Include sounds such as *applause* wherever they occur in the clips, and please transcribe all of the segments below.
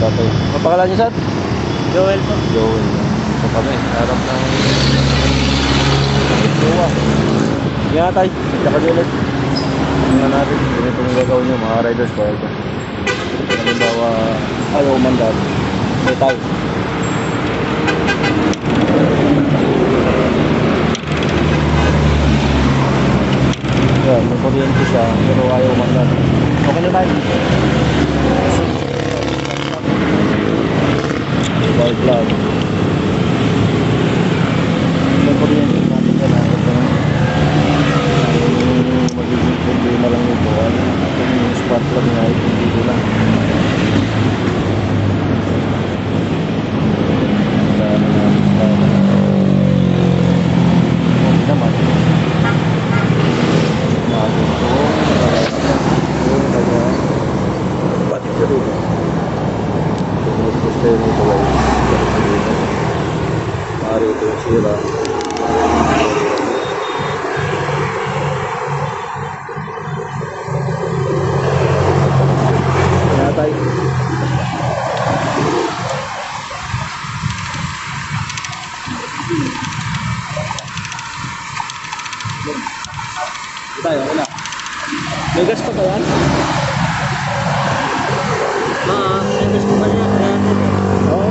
tatay. Ang pangalan niyo, sir? Joel po. Joel. Ito kami, harap ng... Jowa. Nga tay, tsaka ulit. Tingnan natin, ganito yung gagawin nyo, mga riders ko. Ito. Halimbawa, ayaw mandat. May tayo. Yan, may kuryente siya, pero ayaw mandat. Okay na tayo. Spark plug. May kuryente natin yan. ha? Ito na. Ang magiging problema lang nito ay itong spark plug na ito dito lang. Wala na natin sa Okay naman. Natin ito. Yung kaya pati sa rin. Tumulit ko sa nito guys. Sira. Kaya tayo. Wala. May gas pa ba yan? Ah, English po ba niya? Kaya Oo.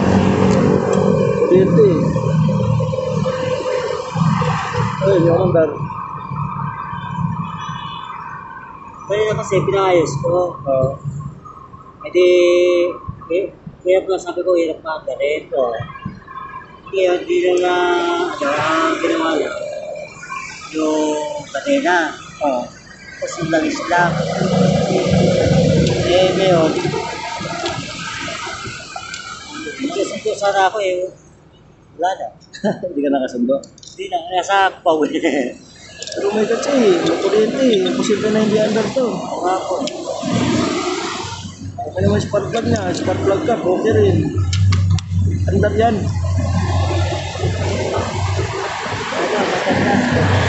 Kuryente eh. Ay, yung andar. Kaya na kasi pinayos ko. Oo. E di, eh, kaya pala sabi ko, hirap pa ka rito. Kaya di lang na, ano, ang ginawa lang. Yung kadena. Oo. Tapos yung langis lang. Eh, ngayon, Nagsusundo sana ako eh. Wala na. *laughs* Hindi ka nakasundo. Hindi na, nasa pawin. Pero may kasi, may kuryente eh. Posible na hindi andar to. Nga po. Okay naman spark plug niya. Spark plug ka, okay rin. Andar yan. Ano, maganda.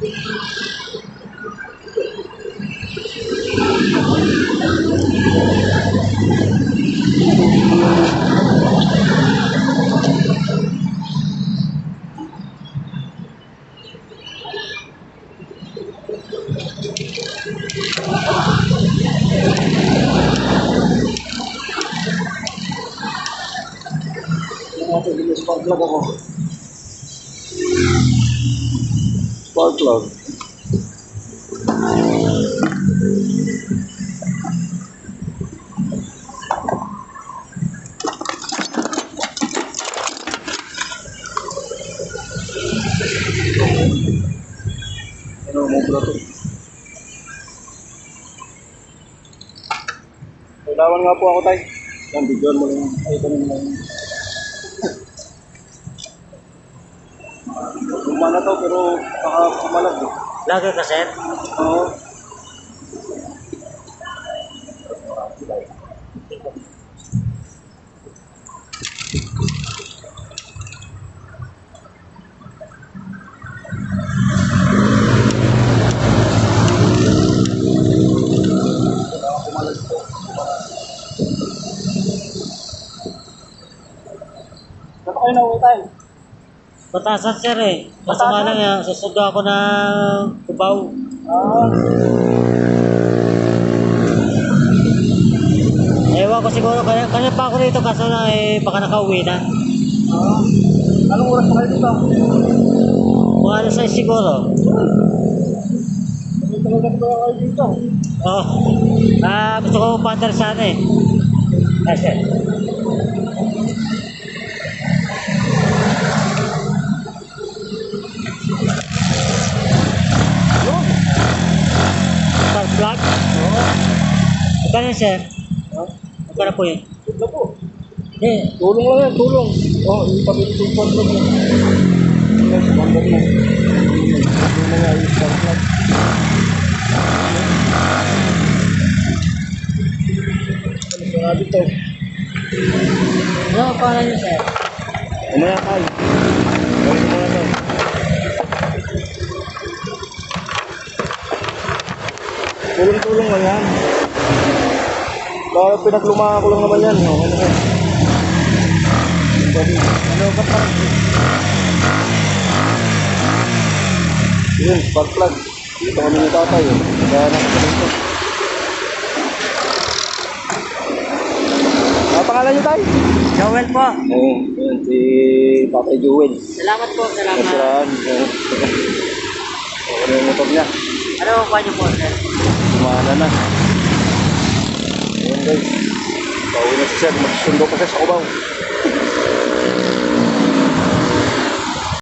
Natin, ilis pa vlog ako. Plug. Ano mo pala to? Kailangan nga po ako tay. Yan, bigyan mo lang. Ay, lang. Luma na to, pero baka kumalag eh. Lagi ka, sir. Oo. Batasan, sir eh. Nga lang, eh, susundo ako ng kubaw. Ah, Ewan ko siguro, kaya, kaya pa ako dito kaso na eh, baka nakauwi na. ah. Anong oras pa kayo dito? Mga ano sa siguro. Hindi talaga ba kayo dito? Oh. Ah, gusto ko pandar sana eh. Ah, sir. Yun. Star plug? Oo. Yun, sir? Ah, Magkano po yun? ito po. Eh, Tulong lang yan, tulong. Oo, oh, yung pag lang yan. Yes, bandar na. Yung spark plug. Ano sa ano yun, sir? Ano yan, ay? Gawin mo na to. Tulong-tulong lang yan. Baka pinaglumaan ko lang naman yan. No? Ano yan? Ano ba pa? Yun, spark plug. Dito kami ni tatay. eh. Kaya nakita dito. Ano pangalan niyo tayo? Joel po. Oo, yun, si Tatay Jewel. Salamat po, salamat. Nasiraan. Ano yung motor niya? Ano pa niyo po, sir? Kumana na. Guys. Pauwi na siya. Magsundo pa siya sa Cubao.